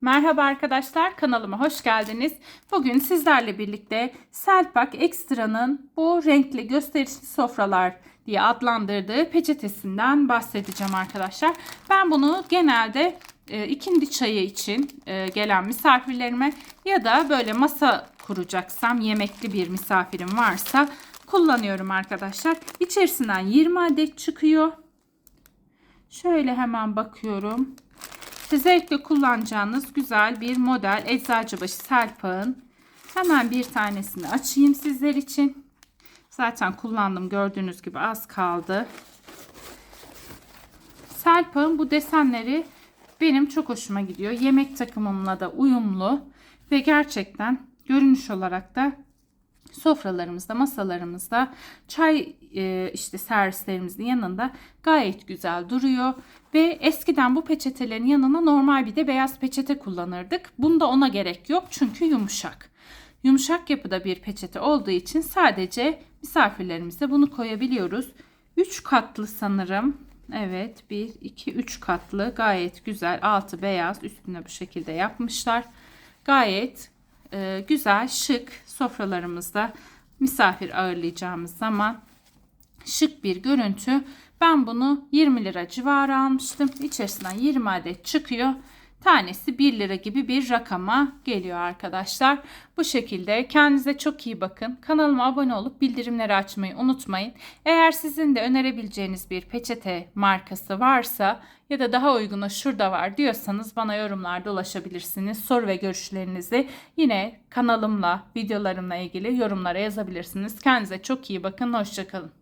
Merhaba arkadaşlar kanalıma hoş geldiniz. Bugün sizlerle birlikte Selpak Extra'nın bu renkli gösterişli sofralar diye adlandırdığı peçetesinden bahsedeceğim arkadaşlar. Ben bunu genelde e, ikindi çayı için e, gelen misafirlerime ya da böyle masa kuracaksam yemekli bir misafirim varsa kullanıyorum arkadaşlar. İçerisinden 20 adet çıkıyor. Şöyle hemen bakıyorum. Zevkle kullanacağınız güzel bir model Eczacıbaşı Selpak'ın. Hemen bir tanesini açayım sizler için. Zaten kullandım gördüğünüz gibi az kaldı. Selpak'ın bu desenleri benim çok hoşuma gidiyor. Yemek takımımla da uyumlu ve gerçekten görünüş olarak da sofralarımızda, masalarımızda, çay e, işte servislerimizin yanında gayet güzel duruyor. Ve eskiden bu peçetelerin yanına normal bir de beyaz peçete kullanırdık. Bunda ona gerek yok çünkü yumuşak. Yumuşak yapıda bir peçete olduğu için sadece misafirlerimize bunu koyabiliyoruz. 3 katlı sanırım. Evet 1, 2, 3 katlı gayet güzel. Altı beyaz üstüne bu şekilde yapmışlar. Gayet e, güzel, şık sofralarımızda misafir ağırlayacağımız zaman şık bir görüntü. Ben bunu 20 lira civarı almıştım. İçerisinden 20 adet çıkıyor. Tanesi 1 lira gibi bir rakama geliyor arkadaşlar. Bu şekilde kendinize çok iyi bakın. Kanalıma abone olup bildirimleri açmayı unutmayın. Eğer sizin de önerebileceğiniz bir peçete markası varsa ya da daha uygunu şurada var diyorsanız bana yorumlarda ulaşabilirsiniz. Soru ve görüşlerinizi yine kanalımla, videolarımla ilgili yorumlara yazabilirsiniz. Kendinize çok iyi bakın. Hoşçakalın.